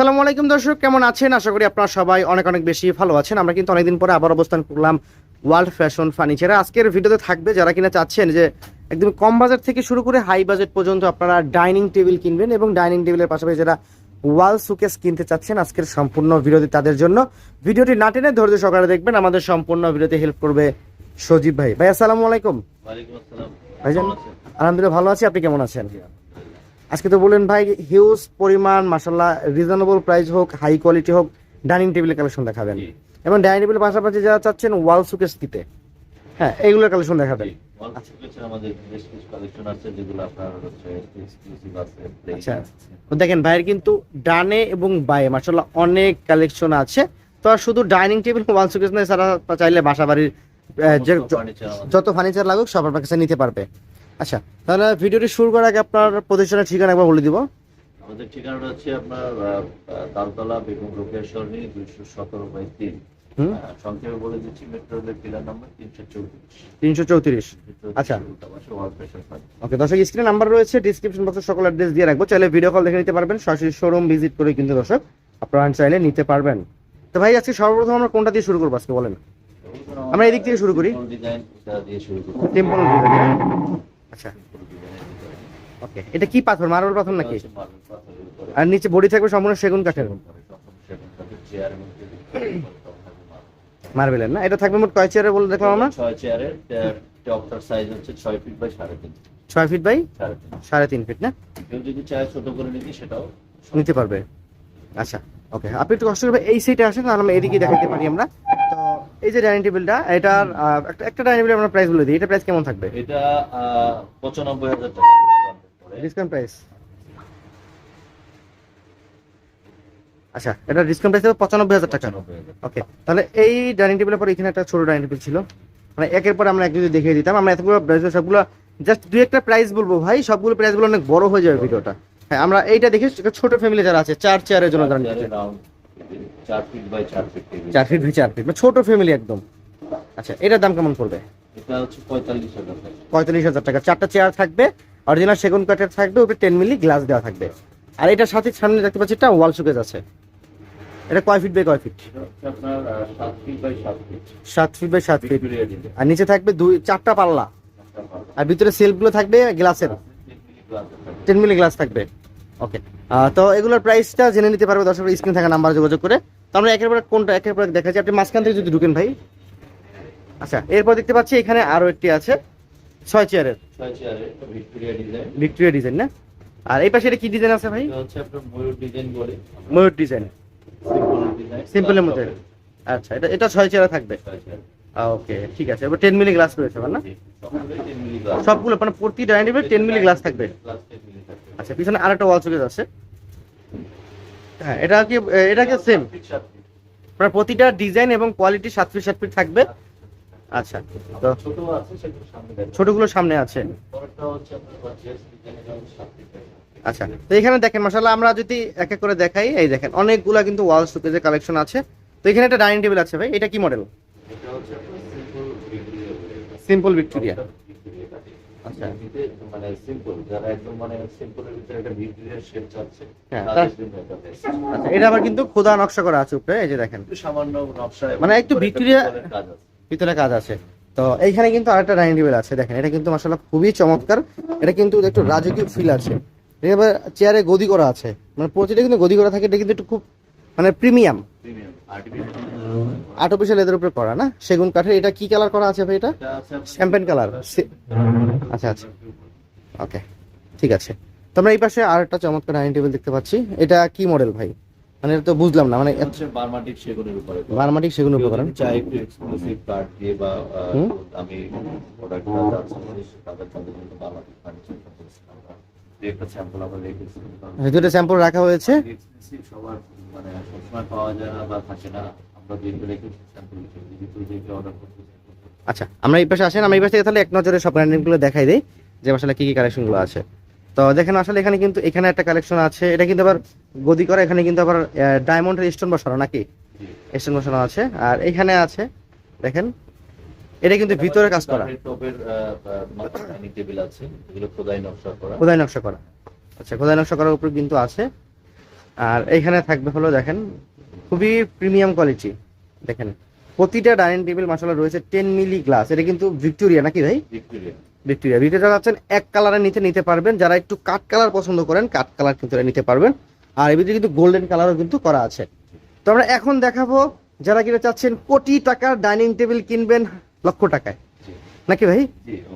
সালামু আলাইকুম দর্শক কেমন আছেন? আশা করি আপনারা সবাই অনেক অনেক বেশি ভালো আছেন। আমরা কিন্তু অনেকদিন পরে আবার অবস্থান করলাম ওয়ার্ল্ড ফ্যাশন ফার্নিচারে। আজকের ভিডিওতে থাকবে যারা কিনা চাচ্ছেন যে একদম কম বাজেট থেকে শুরু করে হাই বাজেট পর্যন্ত আপনারা ডাইনিং টেবিল কিনবেন এবং ডাইনিং টেবিলের পাশাপাশি যারা ওয়াল সুকেস কিনতে চাচ্ছেন আজকের সম্পূর্ণ ভিডিওটি তাদের জন্য। ভিডিওটি না টেনে ধৈর্য সহকারে দেখবেন আমাদের সম্পূর্ণ ভিডিওতে হেল্প করবে সজীব ভাই। ভাই আসসালামু আলাইকুম। ভাইজান আলহামদুলিল্লাহ ভালো আছি। আপনি কেমন আছেন? আজকে তো বললেন ভাই হিউজ পরিমাণ মাসাল্লাহ রিজনেবল প্রাইস হোক হাই কোয়ালিটি হোক ডাইনিং টেবিলের কালেকশন দেখাবেন। এবং ডাইনিং টেবিলের পাশাপাশি যারা চাচ্ছেন ওয়াল সুকেস দিতে হ্যাঁ এইগুলোর কালেকশন দেখাবেন। আচ্ছা। দেখেন ভাইয়ের কিন্তু ডানে এবং বায়ে মাসাল্লাহ অনেক কালেকশন আছে। তো শুধু ডাইনিং টেবিল ওয়াল সুকেস নয় সারা চাইলে বাসা বাড়ির যত ফার্নিচার লাগুক সবার কাছে নিতে পারবে। আচ্ছা তাহলে ভিডিওটি শুরু করার আগে আপনার প্রতিষ্ঠানের ঠিকানা একবার বলে দিব। আমাদের ঠিকানাটা হচ্ছে আপনার তালতলা বেগম রোকেয়া সরণি দুইশো সতেরো বাই তিন। সংক্ষেপে বলে দিচ্ছি মেট্রো রেলের পিলার নাম্বার তিনশো চৌত্রিশ। তিনশো চৌত্রিশ। আচ্ছা। ওকে দর্শক স্ক্রিনে নাম্বার রয়েছে ডিসক্রিপশন বক্সে সকল অ্যাড্রেস দিয়ে রাখব। চাইলে ভিডিও কল দেখে নিতে পারবেন সরাসরি শোরুম ভিজিট করে কিন্তু দর্শক আপনারা চাইলে নিতে পারবেন। তো ভাই আজকে সর্বপ্রথম আমরা কোনটা দিয়ে শুরু করব আজকে বলেন? আমরা এদিক থেকে শুরু করি। ডিজাইন আচ্ছা। ওকে এটা কি পাথর? মার্বেল পাথর নাকি? উপরে। আর নিচে বডি থাকবে সম্পূর্ণ সেগুন কাঠের। মার্বেলের না? এটা থাকবে মোট কয় চেয়ারে বলে দেখলাম আমরা? ছয় চেয়ারের টপটার সাইজ হচ্ছে ছয় ফিট বাই সাড়ে তিন ছয় ফিট বাই সাড়ে তিন ফিট না? কেউ যদি চায় ছোট করে নিতে সেটাও নিতে পারবে। আচ্ছা ওকে আপনি একটু কষ্ট করবে এই সাইডে আসেন তাহলে আমরা এদিকে দেখাতে পারি আমরা। এই যে ডাইনিং টেবিলটা এটার একটা একটা ডাইনিং টেবিল আমরা প্রাইস বলে দিই। এটা প্রাইস কেমন থাকবে? এটা আহ, পঁচানব্বই হাজার টাকা ডিসকাউন্ট প্রাইস আচ্ছা এটা ডিসকাউন্ট প্রাইস পঁচানব্বই হাজার টাকা। ওকে তাহলে এই ডাইনিং টেবিলের পরে এখানে একটা ছোট ডাইনিং টেবিল ছিল। মানে একের পর আমরা এক যদি দেখিয়ে দিতাম। আমরা এতগুলো সবগুলো জাস্ট দুই একটা প্রাইস বলব ভাই সবগুলো প্রাইসগুলো অনেক বড় হয়ে যাবে ভিডিওটা। হ্যাঁ আমরা এইটা দেখি ছোট ফ্যামিলি যারা আছে চার চেয়ারের জন্য যারা চার ফিট বাই চার ফিট চার ফিট বাই চার ফিট মানে ছোট ফ্যামিলি একদম। আচ্ছা এটার দাম কেমন পড়বে? এটা হচ্ছে পঁয়তাল্লিশ হাজার টাকা। পঁয়তাল্লিশ হাজার টাকা। চারটা চেয়ার থাকবে অরিজিনাল সেগুন কাঠের থাকবে ওপরে টেন মিলি গ্লাস দেওয়া থাকবে। আর এটার সাথে সামনে দেখতে পাচ্ছি একটা ওয়াল সুকেজ আছে। এটা কয় ফিট বাই কয় ফিট এটা সাত ফিট বাই সাত ফিট আর নিচে থাকবে দুই চারটা পাল্লা। আর ভিতরে সেলফগুলো থাকবে গ্লাসের টেন মিলি গ্লাস থাকবে। ওকে তো এগুলোর প্রাইসটা জেনে নিতে পারবে দর্শক স্ক্রিন থাকা নাম্বার যোগাযোগ করে। তো আমরা একের পর কোনটা একের পর দেখাচ্ছি। আপনি মাঝখান থেকে যদি ঢুকেন ভাই। আচ্ছা এরপর দেখতে পাচ্ছি এখানে আরও একটি আছে। ছয় চেয়ারের ভিক্টোরিয়া ডিজাইন না? আর এই পাশে এটা কি ডিজাইন আছে ভাই? ময়ূর ডিজাইন সিম্পলের মধ্যে। আচ্ছা এটা এটা ছয় চেয়ারে থাকবে। ওকে ঠিক আছে। এবার টেন মিলি গ্লাস রয়েছে না? সবগুলো মানে প্রতি dining table ten milli glass থাকবে। আচ্ছা পিছনে আরেকটা ওয়াল সুকেজ আছে। হ্যাঁ এটা কি এটা কি সেম মানে প্রতিটা ডিজাইন এবং কোয়ালিটি সাত ফিট সাত ফিট থাকবে। আচ্ছা তো ছোটগুলো সামনে আছে। আচ্ছা তো এখানে দেখেন মাসাল্লাহ আমরা যদি এক এক করে দেখাই এই দেখেন অনেকগুলা কিন্তু ওয়াল সুকেজের কালেকশন আছে। তো এখানে একটা ডাইনিং টেবিল আছে ভাই এটা কি মডেল এটা হচ্ছে আপনার simple Victoria simple Victoria Victoria আচ্ছা। মানে সিম্পল যারা একদম মানে সিম্পলের ভিতরে একটা ভিক্টোরিয়ার শেপ চাচ্ছে হ্যাঁ, তাদের জন্য এটা best। আচ্ছা এটা আবার কিন্তু খোদা নকশা করা আছে উপরে এই যে দেখেন। একটু সামান্য নকশা মানে একটু ভিক্টোরিয়া- কাজ আছে। ভিতরে কাজ আছে। তো এইখানে কিন্তু আরেকটা ডাইনিং টেবিল আছে দেখেন এটা কিন্তু মাসাল্লাহ খুবই চমৎকার। এটা কিন্তু একটু রাজকীয় ফিল আছে। এবার চেয়ারে গদি করা আছে। মানে প্রতিটা কিন্তু গদি করা থাকে এটা কিন্তু একটু খুব মানে প্রিমিয়াম। আর্টিফিশিয়াল এদের উপরে করা না? সেগুন কাঠের এটা কি কালার করা আছে ভাই এটা? শ্যাম্পেন কালার আচ্ছা আচ্ছা। ওকে ঠিক আছে। তো আমরা এই পাশে আর একটা চমৎকার ডাইনিং টেবিল দেখতে পাচ্ছি। এটা কি মডেল ভাই? মানে তো বুঝলাম না মানে বার্মাটিক সেগুনের উপরে। বারমাটিক সেগুন কেউ উপকরণ যদি চায় একটু এক্সক্লুসিভ কার্ড দিয়ে বা। আমি প্রোডাক্টটা তাদের জন্য বার্মাটিক ফার্নিচার একটা স্যাম্পল আমরা রেখেছি দুটো স্যাম্পল রাখা হয়েছে? সবার মানে সবসময় পাওয়া যায় না বা থাকে না। আমরা যেগুলো রেখেছি স্যাম্পল হিসেবে যেগুলো অর্ডার করতে চায় করতে পারে। আচ্ছা আমরা এই পাশে আসেন আমরা এই পাশে থেকে তাহলে এক নজরে সব ব্র্যান্ডিংগুলো দেখাই দিই যে আসলে কি কি কালেকশনগুলো আছে। তো দেখেন আসলে এখানে কিন্তু এখানে একটা কালেকশন আছে এটা কিন্তু আবার গদি করা এখানে কিন্তু আবার ডায়মন্ডের স্টোন বসানো নাকি? স্টোন বসানো আছে আর এখানে আছে দেখেন এটা কিন্তু ভিতরে কাজ করা। খোদাই নকশা করা। আচ্ছা খোদাই নকশা করার উপর কিন্তু আছে। আর এইখানে থাকবে হলো দেখেন খুবই প্রিমিয়াম কোয়ালিটি দেখেন প্রতিটা ডাইনিং টেবিল মাসালা রয়েছে টেন মিলি গ্লাস এটা কিন্তু ভিক্টোরিয়া নাকি ভাই? ভিক্টোরিয়া ভিক্টোরিয়া যাচ্ছেন এক কালারের নিচে নিতে পারবেন। যারা একটু কাঠ কালার পছন্দ করেন কাঠ কালার কিন্তু নিতে পারবেন। আর এর ভিতরে কিন্তু গোল্ডেন কালারও কিন্তু করা আছে। তো আমরা এখন দেখাবো যারা কিনা চাচ্ছেন কোটি টাকার ডাইনিং টেবিল কিনবেন লক্ষ টাকায়। নাকি ভাই?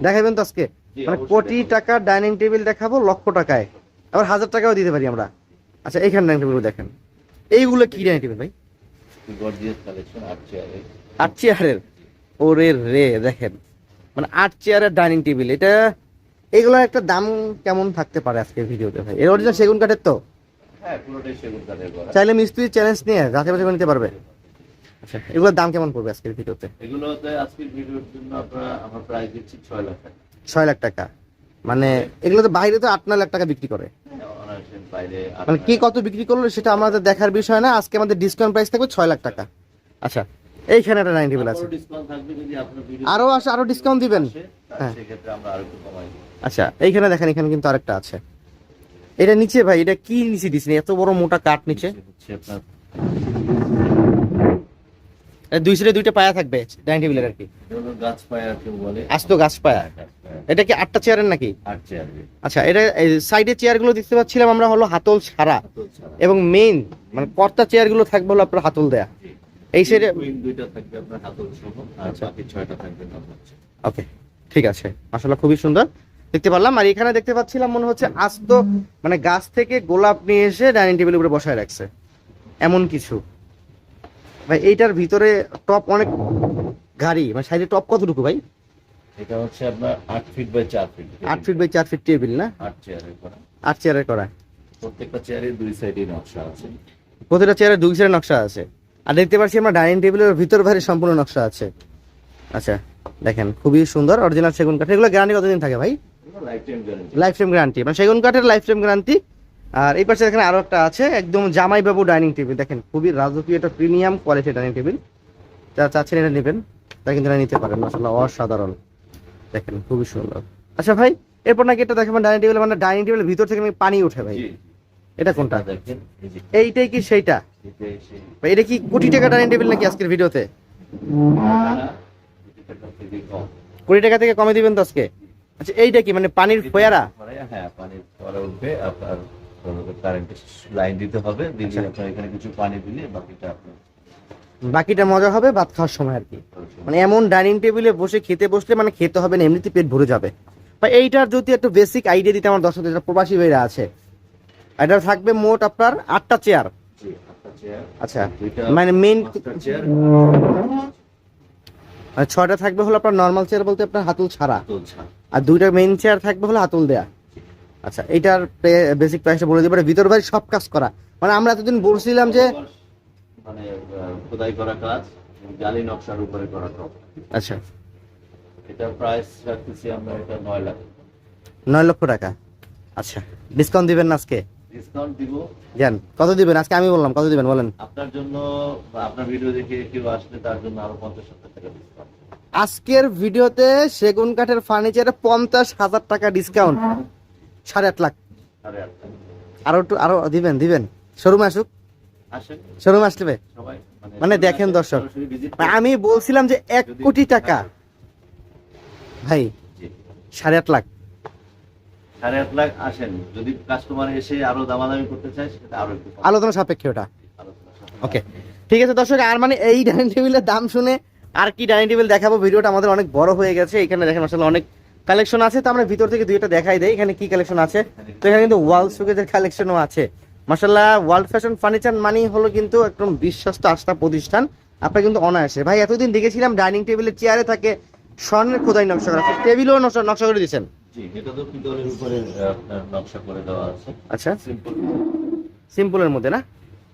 দেখাবেন তো আজকে। মানে কোটি। টাকার ডাইনিং টেবিল দেখাবো লক্ষ টাকায়। আবার হাজার টাকাও দিতে পারি আমরা। আচ্ছা এইখানে ডাইনিং টেবিল দেখেন। এইগুলো কি ডাইনিং টেবিল ভাই? আট চেয়ারের ওরে রে দেখেন। মানে আট চেয়ারের ডাইনিং টেবিল। এটা এগুলোর একটা দাম কেমন থাকতে পারে আজকে ভিডিওতে ভাই? এর অরিজিনাল সেগুন কাঠের তো? হ্যাঁ চাইলে মিস্ত্রি চ্যালেঞ্জ নিয়ে বাছাই করে নিতে পারবে। আচ্ছা। এগুলোর দাম কেমন পড়বে আজকের ভিডিওতে? এগুলোতে আজকের ভিডিওর জন্য আমরা আমরা প্রাইস দিচ্ছি ছয় লাখ টাকা। ছয় লাখ টাকা। মানে এগুলো তো বাইরে তো আট নয় লাখ টাকা বিক্রি করে। অনার্সের মানে কি কত বিক্রি করল সেটা আমাদের দেখার বিষয় না। আজকে আমাদের ডিসকাউন্ট প্রাইস থাকবে ছয় লাখ টাকা। আচ্ছা এইখানে একটা ডাইনিং টেবিল আছে। আরও আসে আরও ডিসকাউন্ট দিবেন? হ্যাঁ। সেক্ষেত্রে আমরা আরও একটু কমাই দিব। আচ্ছা এইখানে দেখেন এখানে কিন্তু আরেকটা আছে। এটা নিচে ভাই এটা কি নিচে দিছেন এত বড় মোটা কাঠ নিচে হচ্ছে আপনার দুই সাইডে দুইটা পায়া থাকবে ডাইনিং টেবিলের আর কি। গাছ পায়া কেউ বলে? আস্ত গাছ পায়া। এটা কি আটটা চেয়ারের নাকি? আট চেয়ার। আচ্ছা এটা সাইডে চেয়ারগুলো দেখতে পাচ্ছিলাম আমরা হলো হাতল ছাড়া। এবং মেইন মানে কর্তা চেয়ারগুলো থাকবে হলো আপনার হাতল দেয়া। এই সাইডে দুইটা থাকবে আপনার হাতল সহ আর আচ্ছা। বাকি ছয়টা থাকবে ওকে ঠিক আছে। আসলে খুবই সুন্দর। দেখতে পারলাম। আর এখানে দেখতে পাচ্ছিলাম মনে হচ্ছে আস্ত মানে গাছ থেকে গোলাপ নিয়ে এসে ডাইনিং টেবিলের উপরে বসায় রাখছে। এমন কিছু। ভাই এইটার ভিতরে টপ অনেক গাড়ি মানে সাইডে টপ কতটুকু ভাই? এটা হচ্ছে আপনার আট ফিট বাই চার ফিট আট ফিট বাই চার ফিট টেবিল না? আট চেয়ারের করা। আট চেয়ারের করা। প্রত্যেকটা চেয়ারে দুই সাইডে নকশা আছে। প্রতিটা চেয়ারে দুই সাইডে নকশা আছে। আর দেখতে পাচ্ছি আমরা ডাইনিং টেবিলের ভিতর বাইরে সম্পূর্ণ নকশা আছে। আচ্ছা দেখেন খুবই সুন্দর অরিজিনাল সেগুন কাঠ। এগুলো গ্যারান্টি কতদিন থাকে ভাই? Lifetime guarantee lifetime guarantee মানে সেগুন কাঠের লাইফ টাইম গ্যারান্টি আর এই পাশে এখানে আরও একটা আছে একদম জামাই বাবু ডাইনিং টেবিল। দেখেন খুবই রাজকীয় একটা প্রিমিয়াম কোয়ালিটি ডাইনিং টেবিল। যা চাচ্ছেন এটা নেবেন তা কিন্তু এটা নিতে পারেন মাসাল্লাহ অসাধারণ। দেখেন খুবই সুন্দর। আচ্ছা ভাই এরপর নাকি এটা দেখেন ডাইনিং টেবিল মানে ডাইনিং টেবিলের ভিতর থেকে পানি ওঠে ভাই? এটা কোনটা? দেখেন এইটাই কি সেইটা? ভাই এটা কি কোটি টাকা ডাইনিং টেবিল নাকি আজকের ভিডিওতে? কোটি টাকা থেকে কমে দিবেন তো আজকে? আচ্ছা এইটা কি মানে পানির ফোয়ারা? হ্যাঁ পানির পরে উঠবে আপনার কারেন্টের লাইন দিতে হবে দিলে আচ্ছা। আপনার এখানে কিছু পানি দিলে বাকিটা আপনার বাকিটা মজা হবে ভাত খাওয়ার সময় আর কি। মানে এমন ডাইনিং টেবিলে বসে খেতে বসলে মানে খেতে হবে না এমনিতে পেট ভরে যাবে। বা এইটার যদি একটু বেসিক আইডিয়া দিতে আমার দর্শক যারা প্রবাসী ভাইরা আছে এটা থাকবে মোট আপনার আটটা চেয়ার আচ্ছা মানে চেয়ার মানে ছয়টা থাকবে হলো আপনার নর্মাল চেয়ার বলতে আপনার হাতুল ছাড়া। আর দুইটা মেইন চেয়ার থাকবে হলো হাতুল দেয়া। আচ্ছা এইটার বেসিক প্রাইসটা বলে পারে ভিতর বাইরে সব কাজ করা। মানে আমরা এতদিন বলছিলাম যে মানে খোদাই করা কাজ জালি নকশার উপরে করা কাজ আচ্ছা। এটা প্রাইস রাখতেছি আমরা এটা নয় লাখ। নয় লক্ষ টাকা। আচ্ছা ডিসকাউন্ট দিবেন না আজকে? ডিসকাউন্ট দিব। জান কত দিবেন? আজকে আমি বললাম কত দিবেন বলেন। আপনার জন্য আপনার ভিডিও দেখে কেউ আসলে তার জন্য আরও পঞ্চাশ হাজার টাকা ডিসকাউন্ট আজকের ভিডিওতে সেগুন কাঠের ফার্নিচারে পঞ্চাশ হাজার টাকা ডিসকাউন্ট সাড়ে আট লাখ। আরও একটু আরও দিবেন দিবেন। শোরুমে আসুক। শোরুমে আসলে মানে দেখেন দর্শক। মানে আমি বলছিলাম যে এক কোটি টাকা। ভাই সাড়ে আট লাখ। সাড়ে আট লাখ আসেন। যদি কাস্টমার এসে আরও দামাদামি করতে চায় সেটা আরও আলোচনা সাপেক্ষে ওটা। ওকে। ঠিক আছে দর্শক আর মানে এই ডাইনিং টেবিলের দাম শুনে আর কি ডাইনিং টেবিল দেখাবো? ভিডিওটা আমাদের অনেক বড় হয়ে গেছে। এখানে দেখেন আসলে অনেক কালেকশন আছে তো আমরা ভিতর থেকে দুইটা দেখাই দেয় এখানে কি কালেকশন আছে? তো এখানে কিন্তু ওয়াল সুকেজের কালেকশনও আছে। মাসাল্লাহ ওয়ার্ল্ড ফ্যাশন ফার্নিচার মানি হলো কিন্তু একদম বিশ্বস্ত আস্থা প্রতিষ্ঠান। আপনার কিন্তু অনায়াসে। ভাই এতদিন দেখেছিলাম ডাইনিং টেবিলের চেয়ারে থাকে স্বর্ণের খোদাই নকশা করা আছে। টেবিলও নকশা করে দিয়েছেন। জি এটা তো পিতলের উপরে আপনার নকশা করে দেওয়া আছে। আচ্ছা। সিম্পল সিম্পলের মধ্যে না?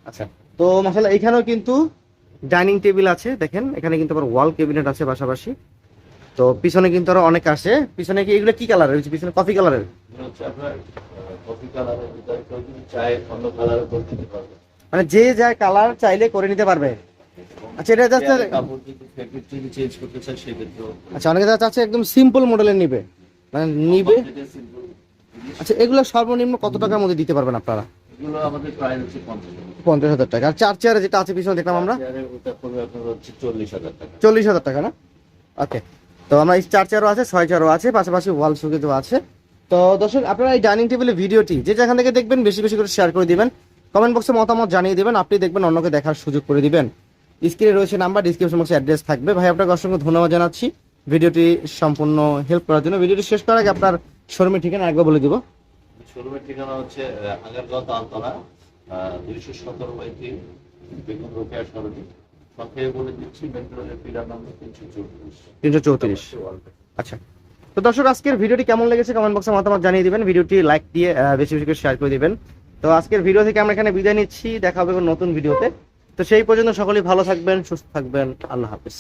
আচ্ছা। তো মাসাল্লাহ এখানেও কিন্তু ডাইনিং টেবিল আছে দেখেন। এখানে কিন্তু আবার ওয়াল ক্যাবিনেট আছে পাশাপাশি। তো পিছনে কিন্তু আরও অনেক আসে পিছনে কি এগুলো কি কালারের পিছনে কফি কালারের মানে যে যা কালার চাইলে করে নিতে পারবে। আচ্ছা এটা আচ্ছা অনেকে চাচ্ছে একদম সিম্পল মডেলের নিবে। মানে নিবে। আচ্ছা এগুলো সর্বনিম্ন কত টাকার মধ্যে দিতে পারবেন আপনারা? পঞ্চাশ হাজার টাকা। আর চার চেয়ারে যেটা আছে পিছনে দেখলাম আমরা। হাজার টাকা। চল্লিশ হাজার টাকা না? ওকে তো আমরা চার চেয়ারও আছে, ছয় চেয়ারও আছে, পাশাপাশি ওয়াল সুকেতও আছে। তো দর্শক, আপনারা এই ডাইনিং টেবিলের ভিডিওটি যে যেখান থেকে দেখবেন, বেশি বেশি করে শেয়ার করে দিবেন। কমেন্ট বক্সে মতামত জানিয়ে দেবেন, আপনি দেখবেন অন্যকে দেখার সুযোগ করে দিবেন। স্ক্রিনে রয়েছে নাম্বার ডিসক্রিপশন বক্সে অ্যাড্রেস থাকবে। ভাই, আপনাকে অসংখ্য ধন্যবাদ জানাচ্ছি। ভিডিওটি সম্পূর্ণ হেল্প করার জন্য। ভিডিওটি শেষ করার আগে আপনার শোরুমের ঠিকানা একবার বলে দিব। শোরুমের ঠিকানা হচ্ছে আগারগাঁও তালতলা দুইশো সতেরো বেগুন রোকেয়া সরণি তিনশো চৌত্রিশ। আচ্ছা। তো দর্শক আজকের ভিডিওটি কেমন লেগেছে কমেন্ট বক্সে মতামত জানিয়ে দিবেন। ভিডিওটি লাইক দিয়ে বেশি বেশি করে শেয়ার করে দিবেন। তো আজকের ভিডিও থেকে আমরা এখানে বিদায় নিচ্ছি। দেখা হবে নতুন ভিডিওতে। তো সেই পর্যন্ত সকলেই ভালো থাকবেন সুস্থ থাকবেন। আল্লাহ হাফিজ।